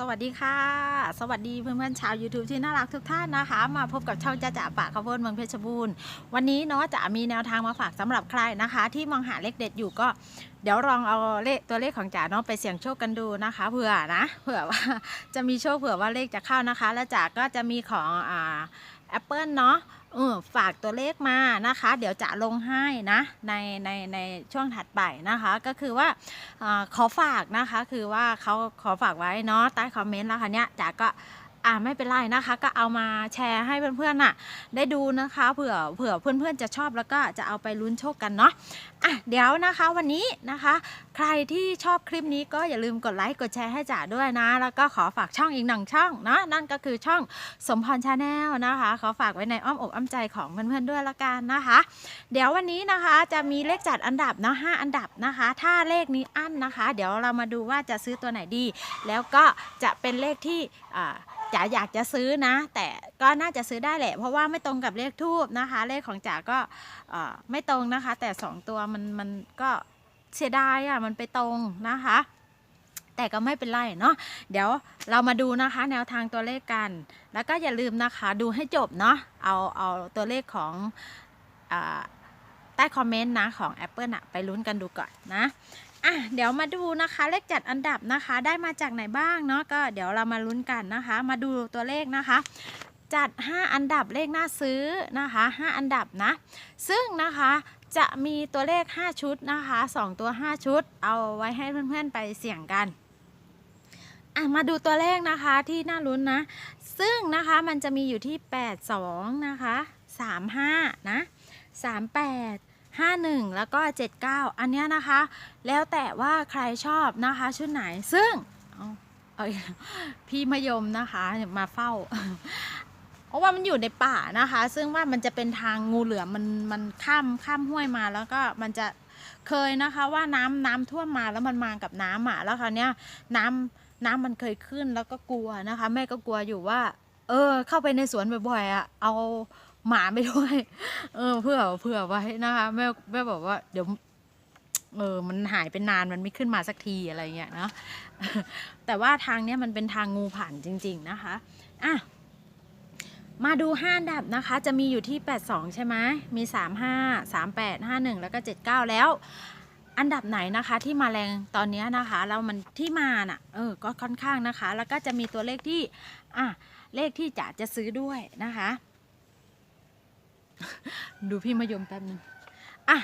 สวัสดีค่ะ สวัสดีเพื่อนๆชาว YouTube ที่น่ารักทุกท่านนะคะ มาพบกับช่องจ่าจ่าปากข้าวโพดเมืองเพชรบูรณ์วันนี้เนาะจะมีแนวทางมาฝากสำหรับใครนะคะ ที่มองหาเลขเด็ดอยู่ก็เดี๋ยวลองเอาเลขตัวเลขของจ๋าเนาะไปเสี่ยงโชคกันดูนะคะเผื่อนะเผื่อว่าจะมีโชคเผื่อว่าเลขจะเข้านะคะ และจ๋าก็จะมีของอ่า แอปเปิลเนาะเออฝากตัวเลขมานะคะ เดี๋ยวจะลงให้นะในในในช่วงถัดไปนะคะ ก็คือว่าอขอฝากนะคะ คือว่าเขาขอฝากไว้เนาะใต้คอมเมนต์แล้วค่ะเนี้ยจ๋าก็ อ่าไม่เป็นไรนะคะ ก็เอามาแชร์ให้เพื่อนๆน่ะ ได้ดูนะคะ เผื่อเผื่อเพื่อนๆจะชอบแล้วก็จะเอาไปลุ้นโชคกันเนาะอะเดี๋ยวนะคะวันนี้นะคะ ใครที่ชอบคลิปนี้ก็อย่าลืมกดไลค์กดแชร์ให้จ๋าด้วยนะ แล้วก็ขอฝากช่องอีกหนึ่งช่องเนาะนั่นก็คือช่องสมพรชาแนลนะคะ ขอฝากไว้ในอ้อมอกอ้อมใจของเพื่อนๆด้วยละกันนะคะ เดี๋ยววันนี้นะคะจะมีเลขจัดอันดับเนาะห้าอันดับนะคะ ถ้าเลขนี้อั้นนะคะ เดี๋ยวเรามาดูว่าจะซื้อตัวไหนดี แล้วก็จะเป็นเลขที่อ่า จ๋าอยากจะซื้อนะ แต่ก็น่าจะซื้อได้แหละ เพราะว่าไม่ตรงกับเลขทูบนะคะ เลขของจ๋าก็ไม่ตรงนะคะ แต่สองตัวมันมันก็เสียดายอะมันไปตรงนะคะ แต่ก็ไม่เป็นไรเนาะเดี๋ยวเรามาดูนะคะ แนวทางตัวเลขกัน แล้วก็อย่าลืมนะคะดูให้จบเนาะเอาเอาตัวเลขของอใต้คอมเมนต์นะของ Apple อะไปลุ้นกันดูก่อนนะ อะเดี๋ยวมาดูนะคะ เลขจัดอันดับนะคะ ได้มาจากไหนบ้างเนาะก็เดี๋ยวเรามาลุ้นกันนะคะ มาดูตัวเลขนะคะ จัด 5 อันดับเลขน่าซื้อนะคะ 5 อันดับนะ ซึ่งนะคะจะมีตัวเลข 5 ชุดนะคะ 2 ตัว 5 ชุด เอาไว้ให้เพื่อนๆไปเสี่ยงกันอะมาดูตัวเลขนะคะที่น่าลุ้นนะ ซึ่งนะคะมันจะมีอยู่ที่ 82 นะคะ 35 นะ 38 51 แล้วก็ 79 อันนี้นะคะ แล้วแต่ว่าใครชอบนะคะชุดไหนซึ่งเออพี่มยมนะคะมาเฝ้า เพราะว่ามันอยู่ในป่านะคะ ซึ่งว่ามันจะเป็นทางงูเหลือมมันมันข้ามข้ามห้วยมาแล้วก็มันจะเคยนะคะว่าน้ำน้ำท่วมมาแล้วมันมากับน้ำอะแล้วคราวเนี้ยน้ำน้ำมันเคยขึ้นแล้วก็กลัวนะคะ แม่ก็กลัวอยู่ว่า เออ เข้าไปในสวนบ่อยๆอะเอา หมาไปด้วย เออ เพื่อเผื่อไว้นะคะแม่แม่บอกว่าเดี๋ยวเออ มันหายไปนานมันไม่ขึ้นมาสักทีอะไรเงี้ยเนาะแต่ว่าทางเนี้ยมันเป็นทางงูผ่านจริง ๆนะคะอะมาดูห้าอันดับนะคะ จะมีอยู่ที่ 82 ใช่ไหมมี 35 38 51 แล้วก็ 79 แล้ว อันดับไหนนะคะที่มาแรงตอนนี้นะคะแล้วมันที่มาน่ะเออก็ค่อนข้างนะคะ แล้วก็จะมีตัวเลขที่อะเลขที่จะจะซื้อด้วยนะคะ ดูพี่มายมแป๊บนึงอะ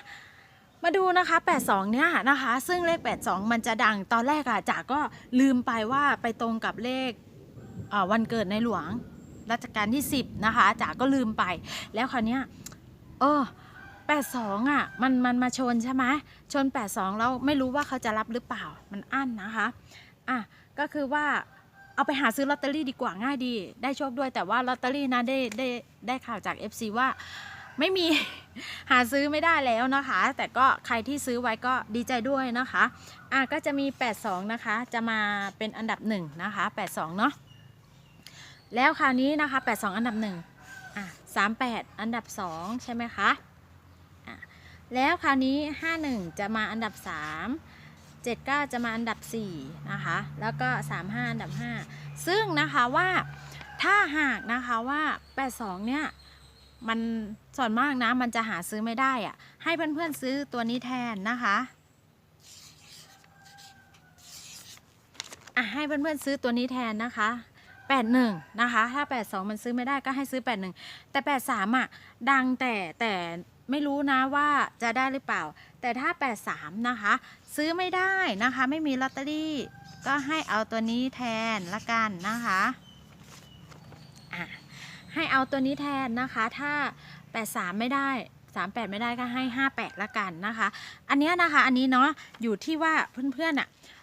มาดูนะคะ 82 เนี่ยนะคะ ซึ่งเลข 82 มันจะดังตอนแรกอะจ๋าก็ลืมไปว่าไปตรงกับเลขวันเกิดในหลวงรัชกาลที่ 10 นะคะจ๋าก็ลืมไป แล้วคราวเนี้ยเออ82อะมันมันมาชนใช่ไหมชน 82 แล้วไม่รู้ว่าเขาจะรับหรือเปล่ามันอั้นนะคะอะก็คือว่า เอาไปหาซื้อลอตเตอรี่ดีกว่าง่ายดี ได้โชคด้วยแต่ว่าลอตเตอรี่นะได้ได้ได้ข่าวจาก FC ว่าไม่มี หาซื้อไม่ได้แล้วนะคะ แต่ก็ใครที่ซื้อไว้ก็ดีใจด้วยนะคะอะก็จะมี 82 นะคะ จะมาเป็นอันดับหนึ่งนะคะ 82 เนาะแล้วคราวนี้นะคะ 82 อันดับหนึ่งอะ38 อันดับ 2 ใช่ไหมคะอะแล้วคราวนี้ 51 จะมาอันดับ 3 79 จะมาอันดับ 4 นะคะ แล้วก็ 35 อันดับ 5 ซึ่งนะคะว่าถ้าหากนะคะว่า 82 เนี่ย มันส่วนมากนะ มันจะหาซื้อไม่ได้อะให้เพื่อนๆซื้อตัวนี้แทนนะคะอะให้เพื่อนๆซื้อตัวนี้แทนนะคะ81นะคะ ถ้า 82 มันซื้อไม่ได้ก็ให้ซื้อ 81 แต่ 83อะ ดังแต่แต่ ไม่รู้นะว่าจะได้หรือเปล่า แต่ถ้า 83 นะคะ ซื้อไม่ได้นะคะ ไม่มีลอตเตอรี่ ก็ให้เอาตัวนี้แทนละกันนะคะอะให้เอาตัวนี้แทนนะคะ ถ้า 83 ไม่ได้38 ไม่ได้ก็ให้ 58 ละกันนะคะ อันนี้นะคะ อันนี้เนาะ อยู่ที่ว่าเพื่อนๆอะอ่า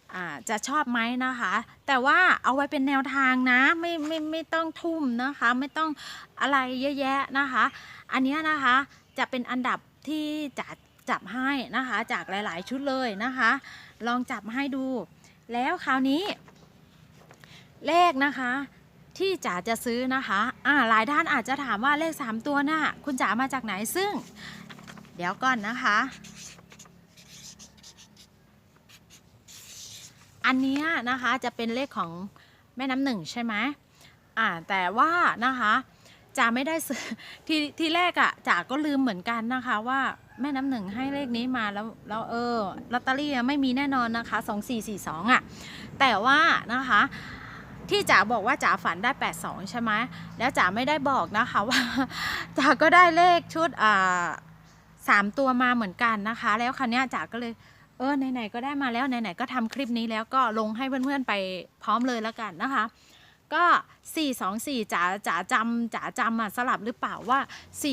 จะชอบไหมนะคะ แต่ว่าเอาไว้เป็นแนวทางนะไม่ไม่ไม่ต้องทุ่มนะคะ ไม่ต้องอะไรเยอะแยะนะคะ อันนี้นะคะจะเป็นอันดับที่จะจับให้นะคะ จากหลาย ๆ ชุดเลยนะคะ ลองจับมาให้ดู แล้วคราวนี้ เลขนะคะที่จ๋าจะซื้อนะคะอ่าหลายท่านอาจจะถามว่าเลข 3 ตัวน่ะคุณจ๋ามาจากไหนซึ่ง เดี๋ยวก่อนนะคะ อันนี้นะคะจะเป็นเลขของแม่น้ำหนึ่งใช่ไหมอ่าแต่ว่านะคะจ๋าไม่ได้ซื้อทีทีแรกอะ่ะจ๋าก็ลืมเหมือนกันนะคะว่าแม่น้ำหนึ่งให้เลขนี้มาแล้วแล้วเออลอตเตอรี่ไม่มีแน่นอนนะคะสองสี่สี่สองอะแต่ว่านะคะที่จ๋าบอกว่าจ๋าฝันได้ 82 ใช่ไหมแล้วจ๋าไม่ได้บอกนะคะว่าจ๋าก็ได้เลขชุดอ่าสามตัวมาเหมือนกันนะคะ แล้วคราวนี้จ๋าก็เลย เออไหนๆก็ได้มาแล้วไหนๆก็ทำคลิปนี้แล้วก็ลงให้เพื่อนๆไปพร้อมเลยแล้วกันนะคะ ก็ 424จ๋าจ๋าจำจ๋าจำอะสลับหรือเปล่าว่า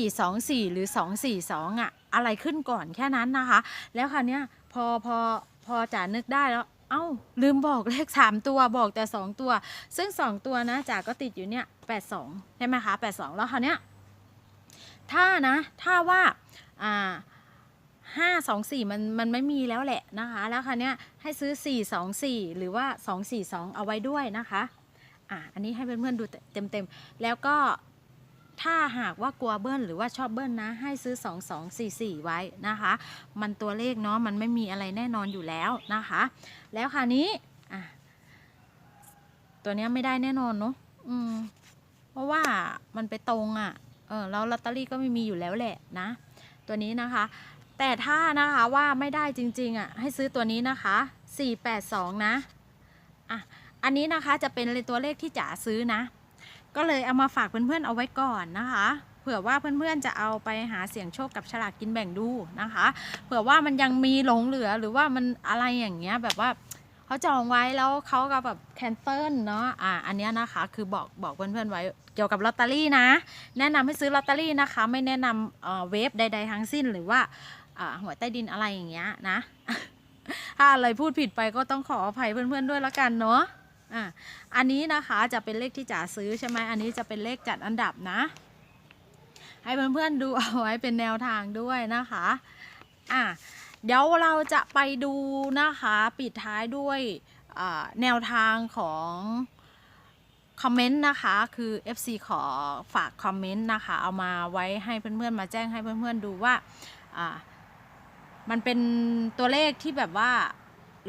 424 หรือ 242อะอะไรขึ้นก่อนแค่นั้นนะคะ แล้วคราวเนี้ยพอพอพอจ๋านึกได้แล้วเอ้า ลืมบอกเลข 3 ตัวบอกแต่ 2 ตัว ซึ่ง 2 ตัวนะจ๋าก็ติดอยู่เนี่ย 82 ใช่ไหมคะ 82 แล้วคราวเนี้ยถ้านะ ถ้าว่าอ่า ห้าสองสี่มันมันไม่มีแล้วแหละนะคะ แล้วคราวเนี้ให้ซื้อสี่สองสี่หรือว่าสองสี่สองเอาไว้ด้วยนะคะอะอันนี้ให้เพื่อนๆดูเต็มๆ แล้วก็ถ้าหากว่ากลัวเบิ้ลหรือว่าชอบเบิ้ลนะ ให้ซื้อ 2 2 4 4 ไว้นะคะ มันตัวเลขเนาะมันไม่มีอะไรแน่นอนอยู่แล้วนะคะ แล้วคราวนี้อะตัวนี้ไม่ได้แน่นอนเนาะอืมเพราะว่ามันไปตรงอะ่ะเออแล้วลอตเตอรี่ก็ไม่มีอยู่แล้วแหละนะ ตัวนี้นะคะ แต่ถ้านะคะว่าไม่ได้จริงๆอะให้ซื้อตัวนี้นะคะ 482 นะอะอันนี้นะคะจะเป็นตัวเลขที่จ๋าซื้อนะ ก็เลยเอามาฝากเพื่อนๆเอาไว้ก่อนนะคะเผื่อว่าเพื่อนๆจะเอาไปหาเสี่ยงโชคกับฉลากกินแบ่งดูนะคะ เผื่อว่ามันยังมีหลงเหลือหรือว่ามันอะไรอย่างเงี้ยแบบว่าเขาจองไว้แล้วเขาก็แบบแคนเซิลเนาะอ่าอันเนี้ยนะคะคือบอกบอกเพื่อนๆไว้เกี่ยวกับลอตเตอรี่นะ แนะนำให้ซื้อลอตเตอรี่นะคะ ไม่แนะนำเอ่อเว็บใด ๆ ทั้งสิ้นหรือว่า หวยใต้ดินอะไรอย่างเงี้ยนะ ถ้าอะไรพูดผิดไปก็ต้องขออภัยเพื่อนๆด้วยละกันเนาะอะอันนี้นะคะจะเป็นเลขที่จ๋าซื้อใช่ไหมอันนี้จะเป็นเลขจัดอันดับนะ ให้เพื่อนๆดูเอาไว้เป็นแนวทางด้วยนะคะอะเดี๋ยวเราจะไปดูนะคะปิดท้ายด้วยแนวทางของคอมเมนต์นะคะคือ FC ขอฝากคอมเมนต์นะคะ เอามาไว้ให้เพื่อนๆมาแจ้งให้เพื่อนๆดูว่าอ่า มันเป็นตัวเลขที่แบบว่า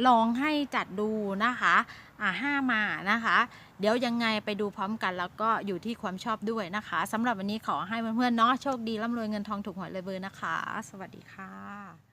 ลองให้จัดดูนะคะอ่าห้ามานะคะ เดี๋ยวยังไงไปดูพร้อมกันแล้วก็อยู่ที่ความชอบด้วยนะคะสำหรับวันนี้ขอให้เพื่อนๆเนาะโชคดีร่ำรวยเงินทองถูกหวยเลยเบอร์นะคะ สวัสดีค่ะ